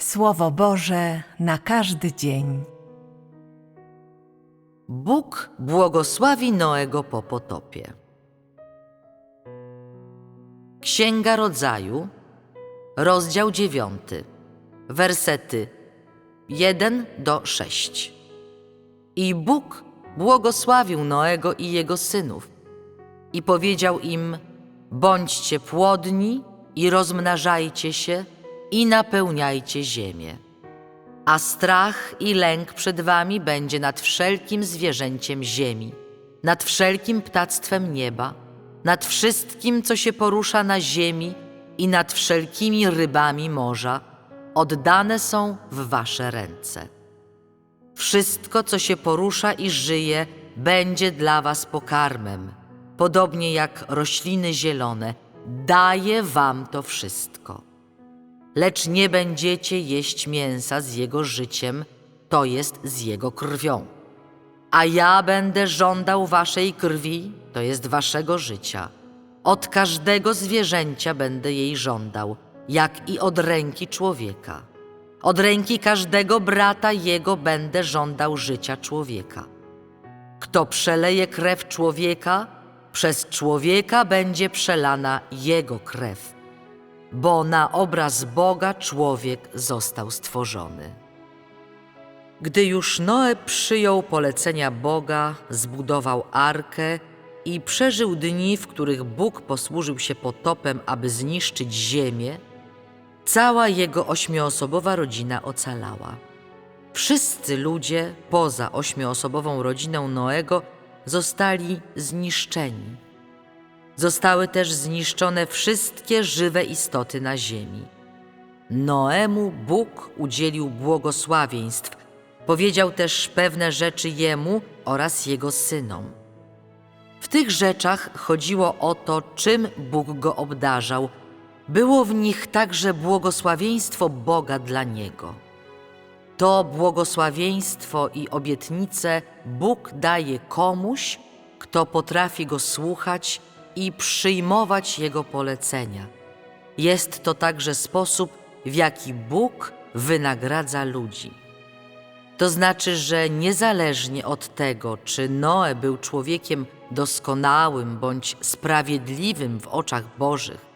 Słowo Boże na każdy dzień. Bóg błogosławi Noego po potopie. Księga Rodzaju, rozdział 9, wersety 1 do 6. I Bóg błogosławił Noego i jego synów i powiedział im: Bądźcie płodni i rozmnażajcie się i napełniajcie ziemię. A strach i lęk przed wami będzie nad wszelkim zwierzęciem ziemi, nad wszelkim ptactwem nieba, nad wszystkim, co się porusza na ziemi i nad wszelkimi rybami morza, oddane są w wasze ręce. Wszystko, co się porusza i żyje, będzie dla was pokarmem, podobnie jak rośliny zielone. Daję wam to wszystko. Lecz nie będziecie jeść mięsa z jego życiem, to jest z jego krwią. A ja będę żądał waszej krwi, to jest waszego życia. Od każdego zwierzęcia będę jej żądał, jak i od ręki człowieka. Od ręki każdego brata jego będę żądał życia człowieka. Kto przeleje krew człowieka, przez człowieka będzie przelana jego krew, bo na obraz Boga człowiek został stworzony. Gdy już Noe przyjął polecenia Boga, zbudował arkę i przeżył dni, w których Bóg posłużył się potopem, aby zniszczyć ziemię, cała jego ośmioosobowa rodzina ocalała. Wszyscy ludzie poza ośmioosobową rodziną Noego zostali zniszczeni. Zostały też zniszczone wszystkie żywe istoty na ziemi. Noemu Bóg udzielił błogosławieństw, powiedział też pewne rzeczy jemu oraz jego synom. W tych rzeczach chodziło o to, czym Bóg go obdarzał. Było w nich także błogosławieństwo Boga dla niego. To błogosławieństwo i obietnice Bóg daje komuś, kto potrafi go słuchać i przyjmować jego polecenia. Jest to także sposób, w jaki Bóg wynagradza ludzi. To znaczy, że niezależnie od tego, czy Noe był człowiekiem doskonałym bądź sprawiedliwym w oczach Bożych,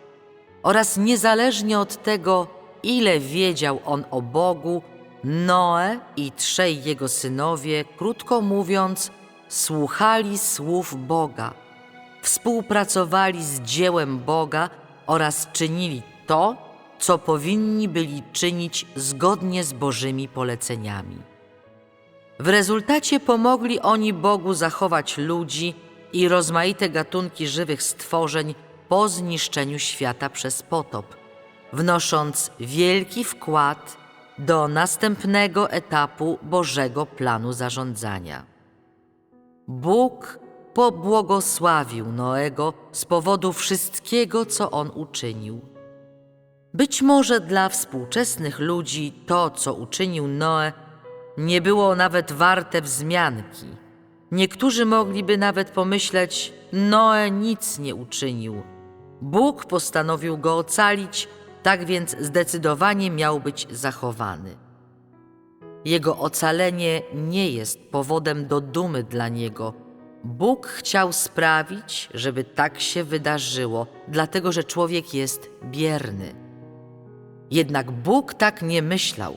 oraz niezależnie od tego, ile wiedział on o Bogu, Noe i trzej jego synowie, krótko mówiąc, słuchali słów Boga, współpracowali z dziełem Boga oraz czynili to, co powinni byli czynić zgodnie z Bożymi poleceniami. W rezultacie pomogli oni Bogu zachować ludzi i rozmaite gatunki żywych stworzeń po zniszczeniu świata przez potop, wnosząc wielki wkład do następnego etapu Bożego planu zarządzania. Bóg pobłogosławił Noego z powodu wszystkiego, co on uczynił. Być może dla współczesnych ludzi to, co uczynił Noe, nie było nawet warte wzmianki. Niektórzy mogliby nawet pomyśleć: Noe nic nie uczynił. Bóg postanowił go ocalić, tak więc zdecydowanie miał być zachowany. Jego ocalenie nie jest powodem do dumy dla niego. Bóg chciał sprawić, żeby tak się wydarzyło, dlatego że człowiek jest bierny. Jednak Bóg tak nie myślał.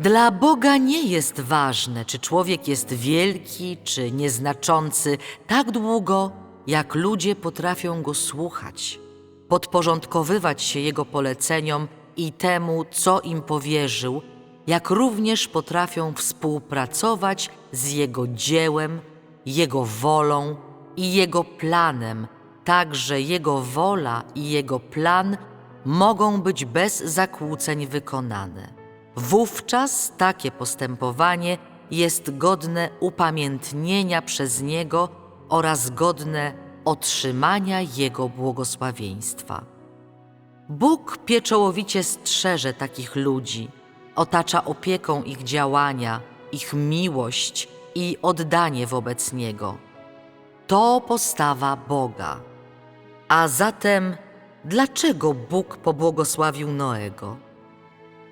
Dla Boga nie jest ważne, czy człowiek jest wielki, czy nieznaczący, tak długo, jak ludzie potrafią go słuchać, podporządkowywać się jego poleceniom i temu, co im powierzył, jak również potrafią współpracować z jego dziełem, jego wolą i jego planem, tak że jego wola i jego plan mogą być bez zakłóceń wykonane. Wówczas takie postępowanie jest godne upamiętnienia przez Niego oraz godne otrzymania Jego błogosławieństwa. Bóg pieczołowicie strzeże takich ludzi, otacza opieką ich działania, ich miłość i oddanie wobec Niego. To postawa Boga. A zatem, dlaczego Bóg pobłogosławił Noego?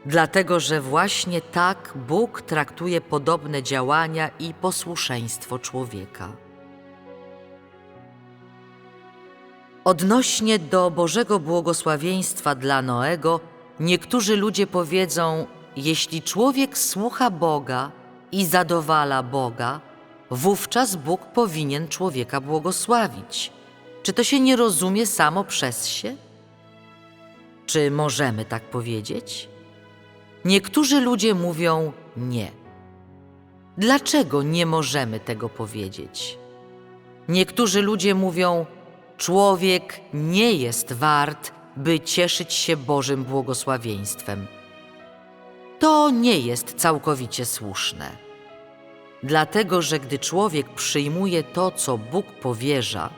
dlatego że właśnie tak Bóg traktuje podobne działania i posłuszeństwo człowieka. Odnośnie do Bożego błogosławieństwa dla Noego, niektórzy ludzie powiedzą: Jeśli człowiek słucha Boga i zadowala Boga, wówczas Bóg powinien człowieka błogosławić. Czy to się nie rozumie samo przez się? Czy możemy tak powiedzieć? Niektórzy ludzie mówią nie. Dlaczego nie możemy tego powiedzieć? Niektórzy ludzie mówią: Człowiek nie jest wart, by cieszyć się Bożym błogosławieństwem. To nie jest całkowicie słuszne. Dlatego, że gdy człowiek przyjmuje to, co Bóg powierza,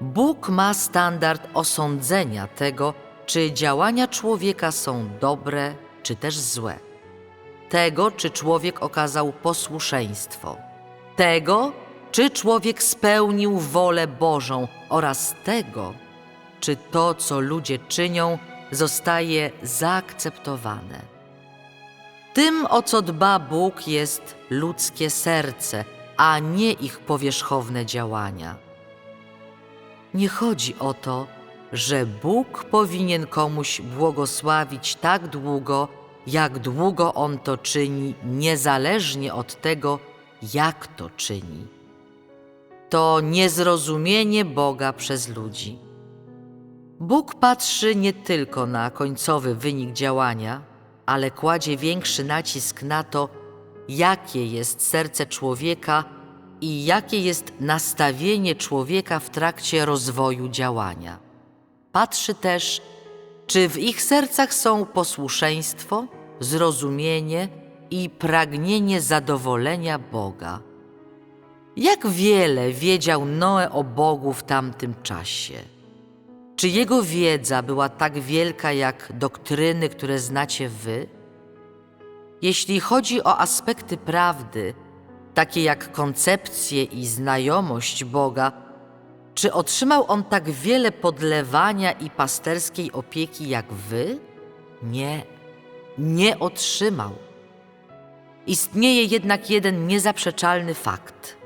Bóg ma standard osądzenia tego, czy działania człowieka są dobre, czy też złe. Tego, czy człowiek okazał posłuszeństwo. Tego, czy człowiek spełnił wolę Bożą oraz tego, czy to, co ludzie czynią, zostaje zaakceptowane. Tym, o co dba Bóg, jest ludzkie serce, a nie ich powierzchowne działania. Nie chodzi o to, że Bóg powinien komuś błogosławić tak długo, jak długo on to czyni, niezależnie od tego, jak to czyni. To niezrozumienie Boga przez ludzi. Bóg patrzy nie tylko na końcowy wynik działania, ale kładzie większy nacisk na to, jakie jest serce człowieka i jakie jest nastawienie człowieka w trakcie rozwoju działania. Patrzy też, czy w ich sercach są posłuszeństwo, zrozumienie i pragnienie zadowolenia Boga. Jak wiele wiedział Noe o Bogu w tamtym czasie? Czy jego wiedza była tak wielka jak doktryny, które znacie wy? Jeśli chodzi o aspekty prawdy, takie jak koncepcje i znajomość Boga, czy otrzymał on tak wiele podlewania i pasterskiej opieki jak wy? Nie, nie otrzymał. Istnieje jednak jeden niezaprzeczalny fakt.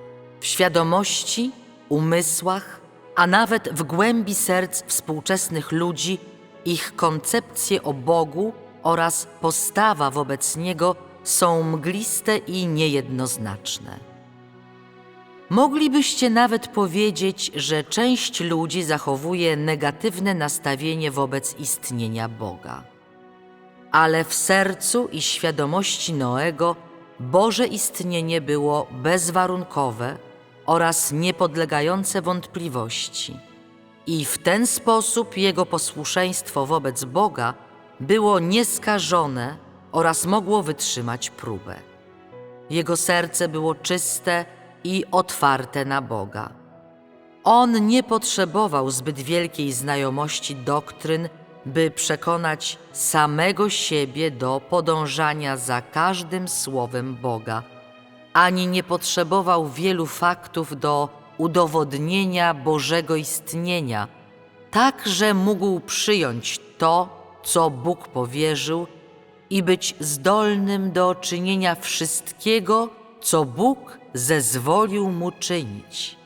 W świadomości, umysłach, a nawet w głębi serc współczesnych ludzi ich koncepcje o Bogu oraz postawa wobec Niego są mgliste i niejednoznaczne. Moglibyście nawet powiedzieć, że część ludzi zachowuje negatywne nastawienie wobec istnienia Boga. Ale w sercu i świadomości Noego Boże istnienie było bezwarunkowe oraz niepodlegające wątpliwości. I w ten sposób jego posłuszeństwo wobec Boga było nieskażone oraz mogło wytrzymać próbę. Jego serce było czyste i otwarte na Boga. On nie potrzebował zbyt wielkiej znajomości doktryn, by przekonać samego siebie do podążania za każdym słowem Boga, ani nie potrzebował wielu faktów do udowodnienia Bożego istnienia, tak że mógł przyjąć to, co Bóg powierzył i być zdolnym do czynienia wszystkiego, co Bóg zezwolił mu czynić.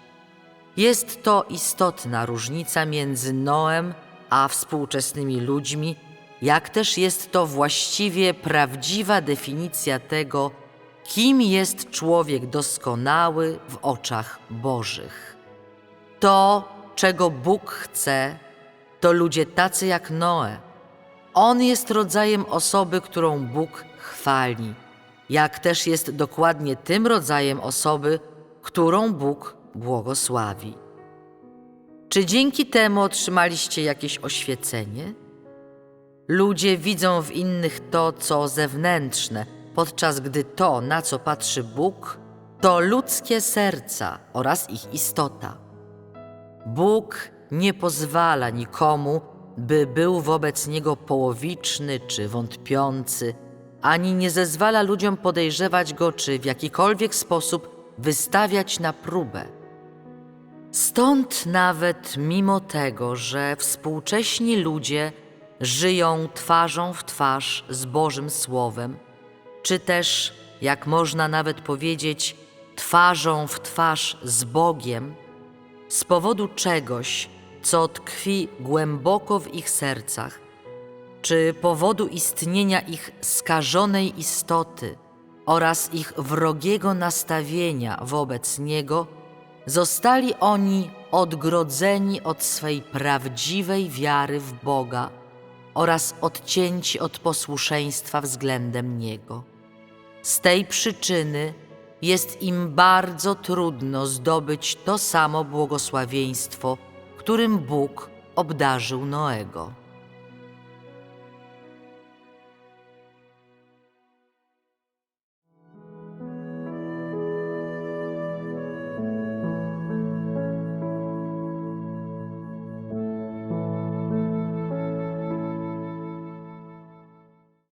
Jest to istotna różnica między Noem a współczesnymi ludźmi, jak też jest to właściwie prawdziwa definicja tego, kim jest człowiek doskonały w oczach Bożych. To, czego Bóg chce, to ludzie tacy jak Noe. On jest rodzajem osoby, którą Bóg chwali, jak też jest dokładnie tym rodzajem osoby, którą Bóg błogosławi. Czy dzięki temu otrzymaliście jakieś oświecenie? Ludzie widzą w innych to, co zewnętrzne, podczas gdy to, na co patrzy Bóg, to ludzkie serca oraz ich istota. Bóg nie pozwala nikomu, by był wobec niego połowiczny czy wątpiący, ani nie zezwala ludziom podejrzewać go czy w jakikolwiek sposób wystawiać na próbę. Stąd nawet mimo tego, że współcześni ludzie żyją twarzą w twarz z Bożym Słowem, czy też, jak można nawet powiedzieć, twarzą w twarz z Bogiem, z powodu czegoś, co tkwi głęboko w ich sercach, czy powodu istnienia ich skażonej istoty oraz ich wrogiego nastawienia wobec Niego, zostali oni odgrodzeni od swej prawdziwej wiary w Boga oraz odcięci od posłuszeństwa względem Niego. Z tej przyczyny jest im bardzo trudno zdobyć to samo błogosławieństwo, którym Bóg obdarzył Noego.